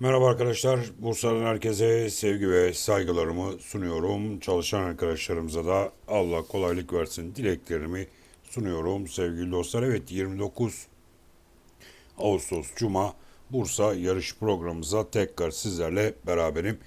Merhaba arkadaşlar. Bursa'dan herkese sevgi ve saygılarımı sunuyorum. Çalışan arkadaşlarımıza da Allah kolaylık versin dileklerimi sunuyorum sevgili dostlar. Evet 29 Ağustos Cuma Bursa yarış programımıza tekrar sizlerle beraberim.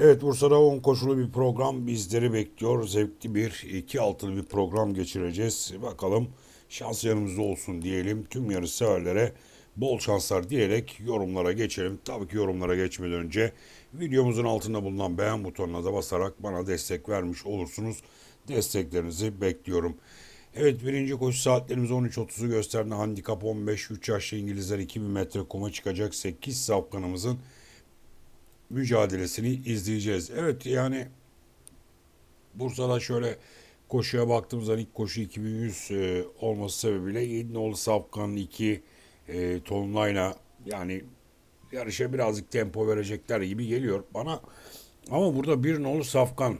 Evet Bursa'da 10 koşulu bir program bizleri bekliyor. Zevkli bir iki altılı bir program geçireceğiz. Bakalım şans yanımızda olsun diyelim. Tüm yarış severlere bol şanslar diyerek yorumlara geçelim. Tabii ki yorumlara geçmeden önce videomuzun altında bulunan beğen butonuna da basarak bana destek vermiş olursunuz. Desteklerinizi bekliyorum. Evet birinci koşu saatlerimiz 13.30'u gösterdi. Handikap 15, 3 yaşlı İngilizler 2000 metre kuma çıkacak 8 safkanımızın mücadelesini izleyeceğiz. Evet yani Bursa'da şöyle koşuya baktığımızda ilk koşu 2100 e, olması sebebiyle Yedinoğlu Safkan'ın 2 e, Tolunay'la yani yarışa birazcık tempo verecekler gibi geliyor bana. Ama burada bir nolu Safkan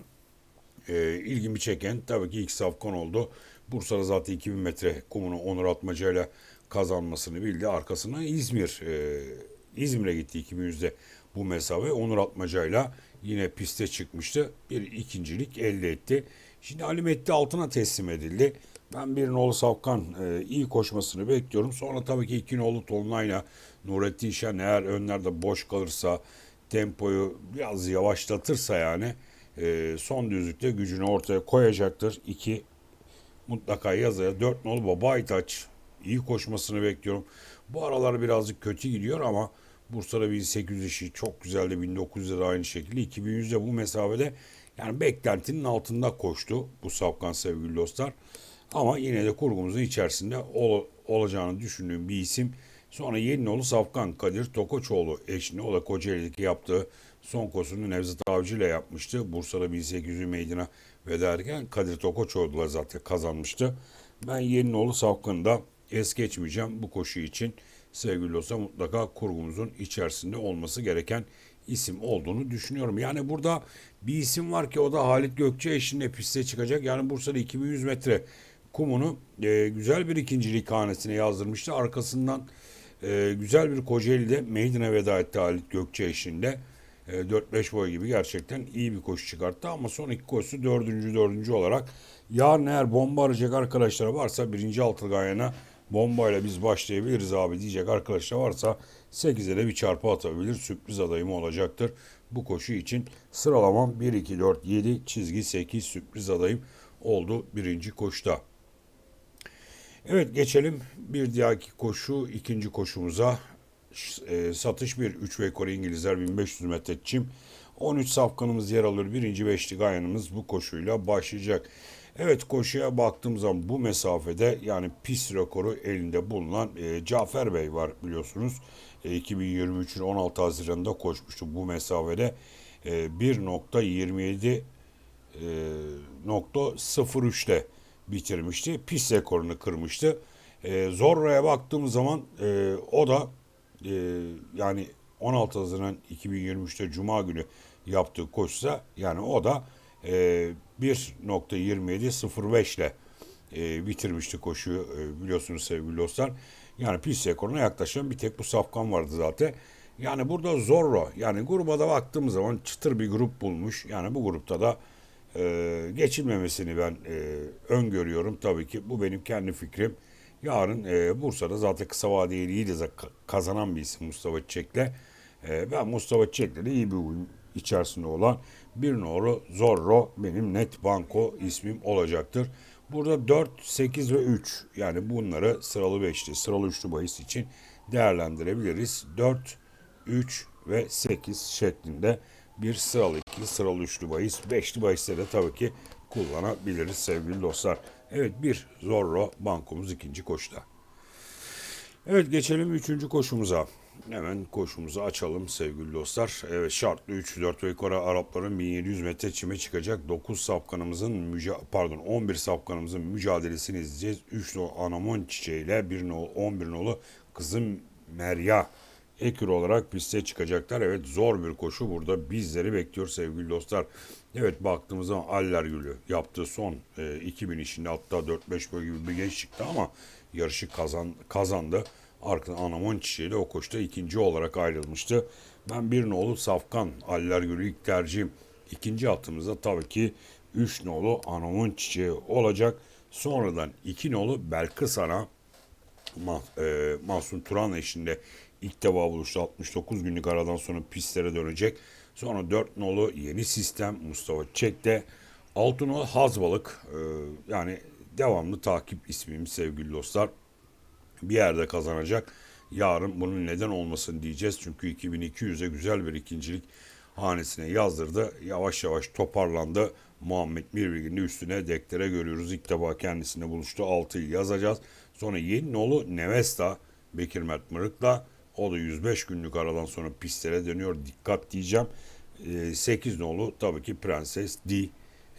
e, ilgimi çeken tabii ki ilk Safkan oldu. Bursa'da zaten 2000 metre kumunu Onur Atmaca ile kazanmasını bildi. Arkasına İzmir e, İzmir'e gitti 2100'de bu mesafe. Onur Atmaca ile yine piste çıkmıştı. Bir ikincilik elde etti. Şimdi Ali Metti altına teslim edildi. Ben bir nolu Safkan e, iyi koşmasını bekliyorum. Sonra tabii ki iki nolu Tolunay'la Nurettin Şen eğer önlerde boş kalırsa tempoyu biraz yavaşlatırsa yani e, son düzlükte gücünü ortaya koyacaktır. İki mutlaka yazaya. Dört nolu Baba Aytaç iyi koşmasını bekliyorum. Bu aralar birazcık kötü gidiyor ama Bursa'da 1800 işi çok güzeldi. 1900'de de aynı şekilde. 2100'de bu mesafede yani beklentinin altında koştu bu Safkan sevgili dostlar. Ama yine de kurgumuzun içerisinde ol, olacağını düşündüğüm bir isim. Sonra Yeninoğlu Safkan Kadir Tokoçoğlu eşini o da Kocaeli'deki yaptığı son koşusunu Nevzat Avcı ile yapmıştı. Bursa'da 1800 meydana veda ederken Kadir Tokoçoğlu da zaten kazanmıştı. Ben Yeninoğlu Safkan'ı da es geçmeyeceğim bu koşu için. Sevgili dostlar mutlaka kurgumuzun içerisinde olması gereken isim olduğunu düşünüyorum. Yani burada bir isim var ki o da Halit Gökçe eşliğinde piste çıkacak. Yani Bursa'da 2100 metre kumunu e, güzel bir ikincilik hanesine yazdırmıştı. Arkasından e, güzel bir Kocaeli'de meydana veda etti Halit Gökçe eşliğinde. E, 4-5 boy gibi gerçekten iyi bir koşu çıkarttı ama son iki koşusu dördüncü dördüncü olarak yarın eğer bomba arayacak arkadaşlar varsa birinci altılı gayana bombayla biz başlayabiliriz abi diyecek arkadaşlar varsa 8'e de bir çarpı atabilir. Sürpriz adayım olacaktır. Bu koşu için sıralamam 1, 2, 4, 7 çizgi 8 sürpriz adayım oldu birinci koşuda. Evet geçelim bir diğerki koşu ikinci koşumuza. E, satış 1 3 ve İngilizler 1500 metre çim. 13 safkanımız yer alır. Birinci beşli gayanımız bu koşuyla başlayacak. Evet koşuya baktığım zaman bu mesafede yani pist rekoru elinde bulunan e, Cafer Bey var biliyorsunuz. E, 2023'ün 16 Haziran'da koşmuştu bu mesafede. E, 1.27 e, nokta 03'te bitirmişti. Pist rekorunu kırmıştı. E, Zorro'ya baktığımız zaman e, o da e, yani 16 Haziran 2023'te Cuma günü yaptığı koşusa yani o da e, 1.27.05 ile e, bitirmişti koşuyu e, biliyorsunuz sevgili dostlar. Yani pist rekoruna yaklaşan bir tek bu safkan vardı zaten. Yani burada Zorro yani gruba da baktığımız zaman çıtır bir grup bulmuş. Yani bu grupta da e, geçilmemesini ben e, öngörüyorum tabii ki. Bu benim kendi fikrim. Yarın e, Bursa'da zaten kısa vadeli iyi de kazanan bir isim Mustafa Çiçek'le. E, ben Mustafa Çiçek'le de iyi bir uyum içerisinde olan bir nolu Zorro benim net banko ismim olacaktır. Burada 4, 8 ve 3 yani bunları sıralı 5'li sıralı 3'lü bahis için değerlendirebiliriz. 4, 3 ve 8 şeklinde bir sıralı 2 sıralı 3'lü bahis 5'li bahiste de tabii ki kullanabiliriz sevgili dostlar. Evet bir Zorro bankomuz ikinci koşuda. Evet geçelim üçüncü koşumuza. Hemen koşumuzu açalım sevgili dostlar. Evet şartlı 3, 4 ve yukarı Arapların 1700 metre çime çıkacak. 9 safkanımızın müca pardon 11 safkanımızın mücadelesini izleyeceğiz. 3 nolu Anamon çiçeğiyle 1 nolu 11 nolu kızım Merya ekür olarak piste çıkacaklar. Evet zor bir koşu burada bizleri bekliyor sevgili dostlar. Evet baktığımız zaman Aller Gülü yaptığı son e, 2000 işinde hatta 4-5 boy gibi bir geç çıktı ama yarışı kazan, kazandı. Arkadan Anamon çiçeğiyle o koşuda ikinci olarak ayrılmıştı. Ben bir nolu Safkan Aller Gülü ilk tercihim. İkinci atımızda tabii ki 3 nolu Anamın Çiçeği olacak. Sonradan 2 nolu Belkıs Ana e, Mahsun Turan eşinde ilk defa buluştu. 69 günlük aradan sonra pistlere dönecek. Sonra 4 nolu yeni sistem Mustafa Çek'te. 6 nolu Hazbalık e, yani devamlı takip ismim sevgili dostlar. Bir yerde kazanacak. Yarın bunun neden olmasın diyeceğiz. Çünkü 2200'e güzel bir ikincilik hanesine yazdırdı. Yavaş yavaş toparlandı. Muhammed Mirbilgin'in üstüne dektere görüyoruz. İlk defa kendisine buluştu. 6'yı yazacağız. Sonra yeni nolu Nevesta Bekir Mert Mırık'la o da 105 günlük aradan sonra pistlere dönüyor. Dikkat diyeceğim. 8 nolu tabii ki Prenses D.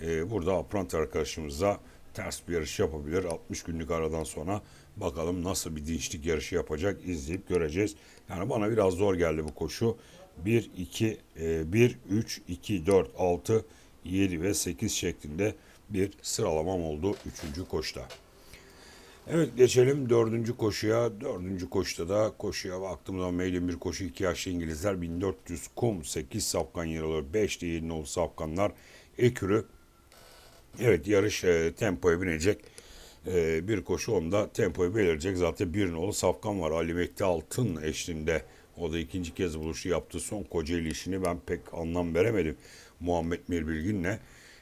Ee, burada Aprant arkadaşımıza ters bir yarış yapabilir. 60 günlük aradan sonra bakalım nasıl bir dinçlik yarışı yapacak izleyip göreceğiz. Yani bana biraz zor geldi bu koşu. 1, 2, 1, 3, 2, 4, 6, 7 ve 8 şeklinde bir sıralamam oldu 3. koşta. Evet geçelim dördüncü koşuya. Dördüncü koşuda da koşuya baktığımızda mailin bir koşu 2 yaşlı İngilizler 1400 kum 8 safkan yer alıyor. 5 de 7 nolu safkanlar ekürü. Evet yarış e, tempoya binecek. E, bir koşu onda tempoyu belirecek. Zaten bir nolu safkan var. Ali Mekti Altın eşliğinde. O da ikinci kez buluşu yaptı. Son Kocaeli işini ben pek anlam veremedim. Muhammed Mirbilgin'le.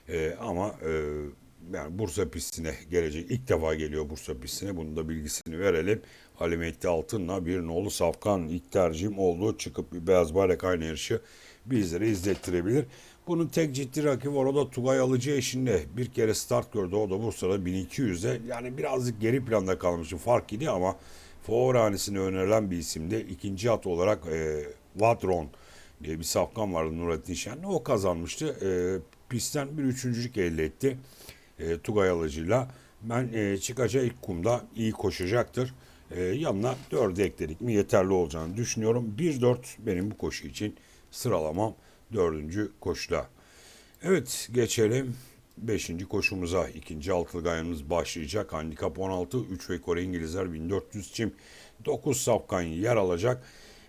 E, ama e, yani Bursa pistine gelecek. İlk defa geliyor Bursa pistine. Bunun da bilgisini verelim. Ali Mehdi Altın'la bir nolu Safkan ilk tercihim oldu. Çıkıp bir beyaz bayrak aynı yarışı bizlere izlettirebilir. Bunun tek ciddi rakibi var. O da Tugay Alıcı eşinde. Bir kere start gördü. O da Bursa'da 1200'e. Yani birazcık geri planda kalmıştı. Fark idi ama Favori önerilen bir isimde. ikinci at olarak e, Vadron diye bir safkan vardı Nurettin Şen'le. O kazanmıştı. E, pistten bir üçüncülük elde etti e, Tugay Alıcı'yla. Ben e, çıkacağı ilk kumda iyi koşacaktır. E, yanına 4'ü ekledik mi yeterli olacağını düşünüyorum. 1-4 benim bu koşu için sıralamam 4. koşuda. Evet geçelim 5. koşumuza. ikinci altılı gayemiz başlayacak. Handikap 16, 3 ve Kore İngilizler 1400 çim. 9 sapkan yer alacak.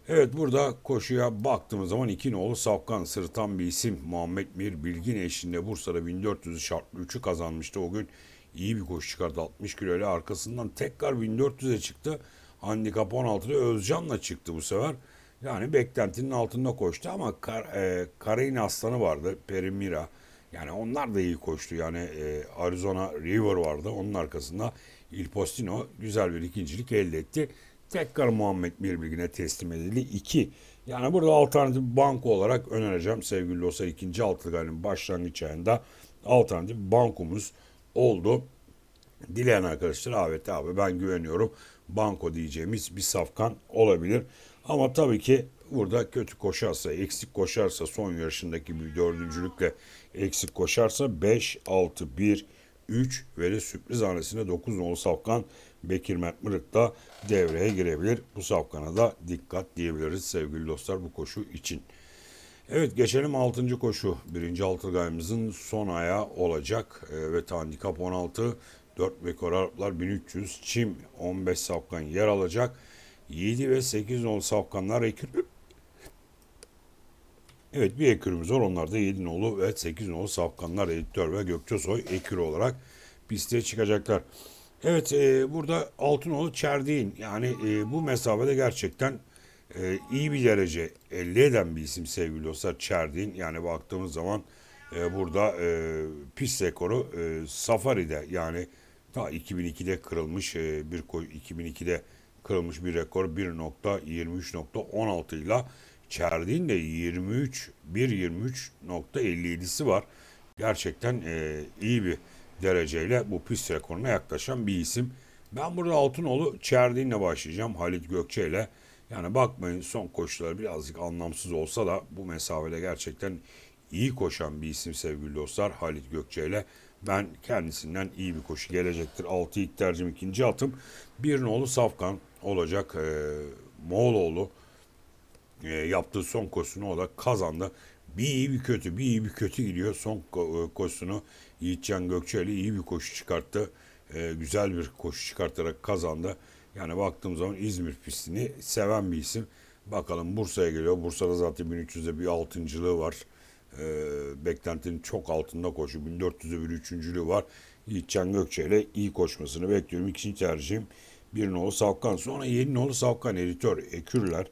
Evet burada koşuya baktığımız zaman iki nolu Safkan sırıtan bir isim Muhammed Mir Bilgin eşliğinde Bursa'da 1400 şartlı 3'ü kazanmıştı. O gün iyi bir koşu çıkardı 60 kilo ile arkasından tekrar 1400'e çıktı. Handikap 16'da Özcan'la çıktı bu sefer. Yani beklentinin altında koştu ama Kar, e, Karayın Aslanı vardı Perimira. Yani onlar da iyi koştu. Yani e, Arizona River vardı. Onun arkasında Il Postino güzel bir ikincilik elde etti tekrar Muhammed Birbirine teslim edildi. 2. Yani burada alternatif banko olarak önereceğim sevgili dostlar. ikinci altılı başlangıç ayında alternatif bankomuz oldu. Dileyen arkadaşlar evet abi ben güveniyorum. Banko diyeceğimiz bir safkan olabilir. Ama tabii ki burada kötü koşarsa, eksik koşarsa son yarışındaki bir dördüncülükle eksik koşarsa 5, 6, 1, 3 ve de sürpriz hanesine 9 nolu safkan Bekir Mırık da devreye girebilir. Bu safkana da dikkat diyebiliriz sevgili dostlar bu koşu için. Evet geçelim 6. koşu. Birinci altılgayımızın son ayağı olacak. Evet handikap 16. 4 bekor Araplar 1300. Çim 15 safkan yer alacak. 7 ve 8 nolu safkanlar ekür. Evet bir ekürümüz var. Onlar da 7 nolu ve 8 nolu safkanlar editör ve Gökçesoy ekür olarak piste çıkacaklar. Evet e, burada Altınoğlu Çerdiğin yani e, bu mesafede gerçekten e, iyi bir derece elde eden bir isim sevgili dostlar Çerdiğin. Yani baktığımız zaman e, burada e, pist rekoru e, Safari'de yani ta 2002'de kırılmış e, bir koy 2002'de kırılmış bir rekor 1.23.16 ile Çerdiğin de 23 1.23.57'si var. Gerçekten e, iyi bir dereceyle bu pist rekoruna yaklaşan bir isim. Ben burada Altınoğlu Çerdiğin'le başlayacağım Halit Gökçe ile. Yani bakmayın son koşuları birazcık anlamsız olsa da bu mesafede gerçekten iyi koşan bir isim sevgili dostlar Halit Gökçe ile. Ben kendisinden iyi bir koşu gelecektir. 6 ilk tercihim ikinci atım. Bir nolu Safkan olacak. E, Moğoloğlu e, yaptığı son koşusunu o da kazandı. Bir iyi bir kötü, bir iyi bir kötü gidiyor. Son e, koşusunu Yiğitcan Gökçeli iyi bir koşu çıkarttı. E, güzel bir koşu çıkartarak kazandı. Yani baktığım zaman İzmir pistini seven bir isim. Bakalım Bursa'ya geliyor. Bursa'da zaten 1300'de bir altıncılığı var. Ee, beklentinin çok altında koşu. 1400'de bir üçüncülüğü var. Yiğitcan Gökçe ile iyi koşmasını bekliyorum. İkinci tercihim bir nolu Savkan. Sonra 7 nolu Savkan editör Ekürler.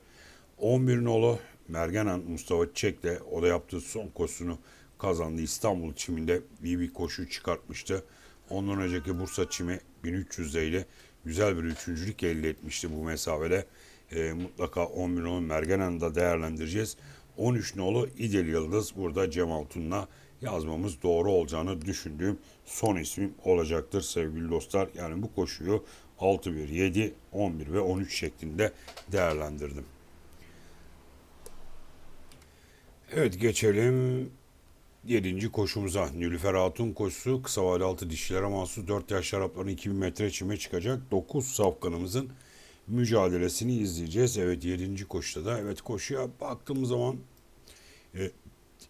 11 nolu Mergenan Mustafa Çek'le o da yaptığı son koşusunu kazandı. İstanbul çiminde iyi bir koşu çıkartmıştı. Ondan önceki Bursa çimi 1300'de ile güzel bir üçüncülük elde etmişti bu mesafede. Ee, mutlaka 11 nolu Mergenan'ı da değerlendireceğiz. 13 nolu İdil Yıldız burada Cemal Tun'la yazmamız doğru olacağını düşündüğüm son ismim olacaktır sevgili dostlar. Yani bu koşuyu 6, 1, 7, 11 ve 13 şeklinde değerlendirdim. Evet geçelim 7. koşumuza. Nülüfer Hatun koşusu kısa vade altı dişilere mahsus 4 yaş şarapların 2000 metre çime çıkacak. 9 safkanımızın mücadelesini izleyeceğiz. Evet 7. koşuda da evet koşuya baktığımız zaman e,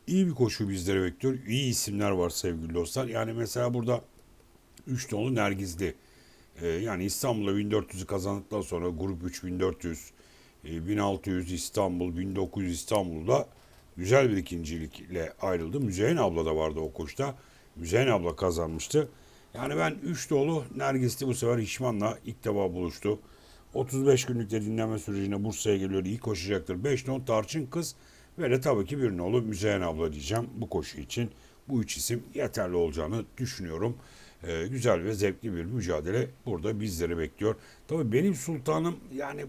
iyi bir koşu bizlere bekliyor. İyi isimler var sevgili dostlar. Yani mesela burada 3 nolu Nergizli. E, yani İstanbul'da 1400'ü kazandıktan sonra grup 3400, e, 1600 İstanbul, 1900 İstanbul'da güzel bir ikincilikle ayrıldı. Müzeyyen abla da vardı o koşta. Müzeyyen abla kazanmıştı. Yani ben 3 dolu Nergis'ti bu sefer Hişman'la ilk defa buluştu. 35 günlük de dinlenme sürecine Bursa'ya geliyor. iyi koşacaktır. 5 non Tarçın Kız ve de tabii ki bir nolu Müzeyyen abla diyeceğim bu koşu için. Bu üç isim yeterli olacağını düşünüyorum. Ee, güzel ve zevkli bir mücadele burada bizleri bekliyor. Tabii benim sultanım yani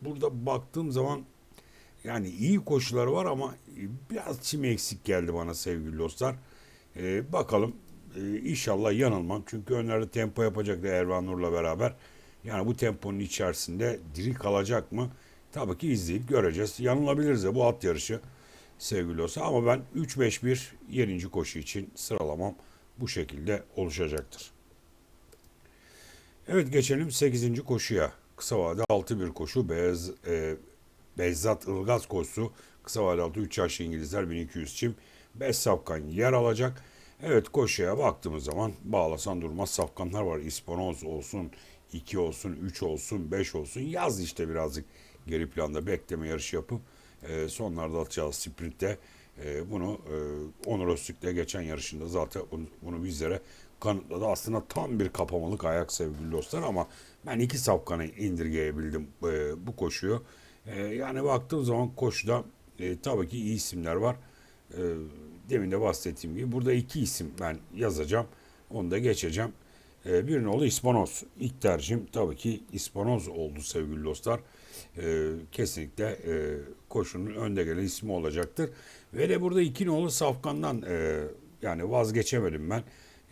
burada baktığım zaman yani iyi koşuları var ama biraz çim eksik geldi bana sevgili dostlar. Ee, bakalım ee, inşallah yanılmam. Çünkü önlerde tempo yapacaktı Ervan Nur'la beraber. Yani bu temponun içerisinde diri kalacak mı? Tabii ki izleyip göreceğiz. Yanılabiliriz de bu at yarışı sevgili olsa. Ama ben 3-5-1 7. koşu için sıralamam bu şekilde oluşacaktır. Evet geçelim 8. koşuya. Kısa vade 6-1 koşu. Beyaz, e, Bezzat Ilgaz koşusu. Kısa vade 6 3 yaşlı İngilizler 1200 çim. 5 safkan yer alacak. Evet koşuya baktığımız zaman bağlasan durmaz safkanlar var. İspanoz olsun, 2 olsun, 3 olsun, 5 olsun. Yaz işte birazcık geri planda bekleme yarışı yapıp e, sonlarda atacağız sprintte. E, bunu e, Onur Öztürk'le geçen yarışında zaten bunu bizlere kanıtladı. Aslında tam bir kapamalık ayak sevgili dostlar ama ben iki safkanı indirgeyebildim e, bu koşuyu. E, yani baktığım zaman koşuda e, tabii ki iyi isimler var. E, demin de bahsettiğim gibi burada iki isim ben yazacağım. Onu da geçeceğim. E, bir nolu İspanoz. İlk tercihim tabii ki İspanoz oldu sevgili dostlar. E, kesinlikle e, koşunun önde gelen ismi olacaktır. Ve de burada iki nolu Safkan'dan e, yani vazgeçemedim ben.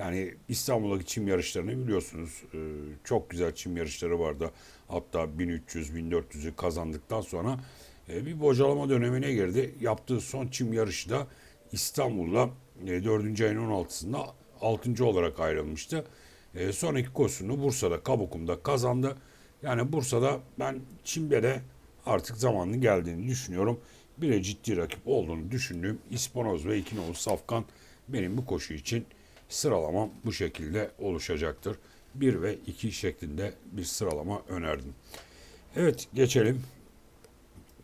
Yani İstanbul'daki çim yarışlarını biliyorsunuz. E, çok güzel çim yarışları vardı. Hatta 1300-1400'ü kazandıktan sonra e, bir bocalama dönemine girdi. Yaptığı son çim yarışı da İstanbul'la e, 4. ayın 16'sında 6. olarak ayrılmıştı. E, sonraki koşusunu Bursa'da, Kabukum'da kazandı. Yani Bursa'da ben Çimbe'de artık zamanının geldiğini düşünüyorum. Bir ciddi rakip olduğunu düşündüğüm İspanoz ve İkinoğlu Safkan benim bu koşu için sıralamam bu şekilde oluşacaktır. 1 ve 2 şeklinde bir sıralama önerdim. Evet geçelim.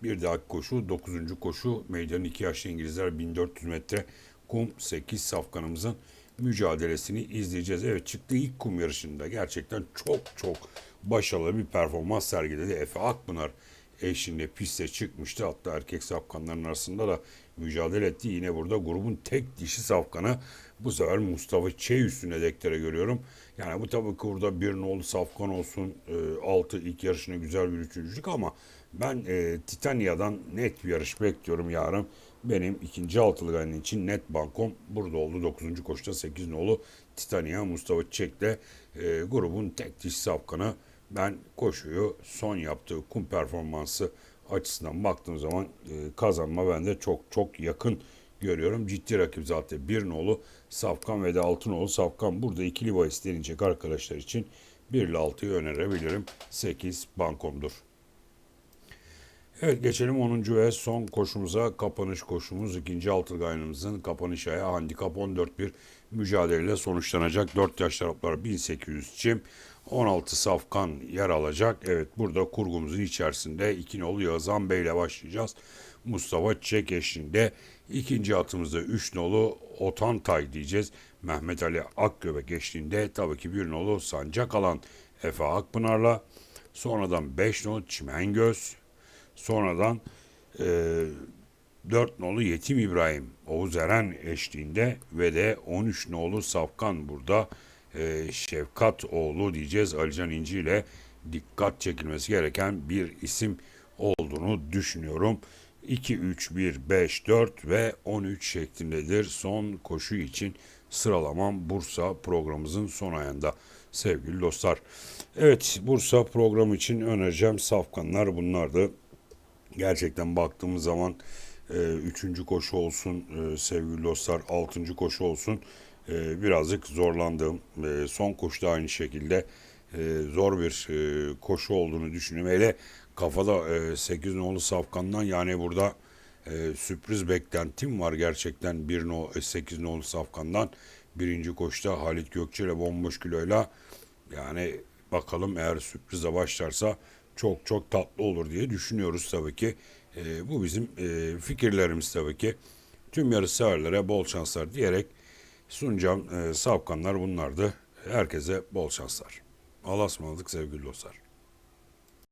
Bir dahaki koşu 9. koşu meydanın 2 yaşlı İngilizler 1400 metre kum 8 safkanımızın mücadelesini izleyeceğiz. Evet çıktığı ilk kum yarışında gerçekten çok çok başarılı bir performans sergiledi. Efe Akpınar eşliğinde piste çıkmıştı. Hatta erkek safkanların arasında da mücadele etti. Yine burada grubun tek dişi safkanı bu sefer Mustafa Çey üstüne dektere görüyorum. Yani bu tabii ki burada bir nolu safkan olsun. E, altı ilk yarışına güzel bir üçüncülük ama ben e, Titania'dan net bir yarış bekliyorum yarın. Benim ikinci altılı gayenin için net bankom burada oldu. 9. koşuda 8 nolu Titania Mustafa Çek'le e, grubun tek diş safkanı. Ben koşuyu son yaptığı kum performansı açısından baktığım zaman e, kazanma bende çok çok yakın görüyorum. Ciddi rakip zaten bir nolu Safkan ve de altı nolu Safkan. Burada ikili bahis deneyecek arkadaşlar için 1 ile 6'yı önerebilirim. 8 bankomdur. Evet geçelim 10. ve son koşumuza kapanış koşumuz. ikinci altılı gayrımızın kapanış ayağı handikap 14 bir mücadeleyle sonuçlanacak. 4 yaş taraflar 1800 çim. 16 safkan yer alacak. Evet burada kurgumuzun içerisinde iki nolu Yazan Bey ile başlayacağız. Mustafa Çiçek eşliğinde ikinci atımızda 3 nolu Otantay diyeceğiz. Mehmet Ali Akgöbek eşliğinde tabii ki bir nolu Sancak alan Efe Akpınar'la. Sonradan 5 nolu Çimengöz. Sonradan e, 4 nolu Yetim İbrahim Oğuz Eren eşliğinde ve de 13 nolu Safkan burada e, Şefkat oğlu diyeceğiz Alican İnci ile dikkat çekilmesi gereken bir isim olduğunu düşünüyorum. 2, 3, 1, 5, 4 ve 13 şeklindedir son koşu için sıralamam Bursa programımızın son ayında sevgili dostlar. Evet Bursa programı için önereceğim safkanlar bunlardı. Gerçekten baktığımız zaman e, üçüncü koşu olsun e, sevgili dostlar, altıncı koşu olsun e, birazcık zorlandım. E, son koşuda aynı şekilde e, zor bir e, koşu olduğunu düşünüyorum. Hele kafada e, 8 nolu safkandan yani burada e, sürpriz beklentim var gerçekten 1 no, 8 nolu safkandan. Birinci koşuda Halit Gökçe ile bomboş kiloyla yani bakalım eğer sürprize başlarsa çok çok tatlı olur diye düşünüyoruz tabii ki. E, bu bizim e, fikirlerimiz tabii ki. Tüm yarış severlere bol şanslar diyerek sunacağım e, safkanlar bunlardı. Herkese bol şanslar. Allah'a ısmarladık sevgili dostlar.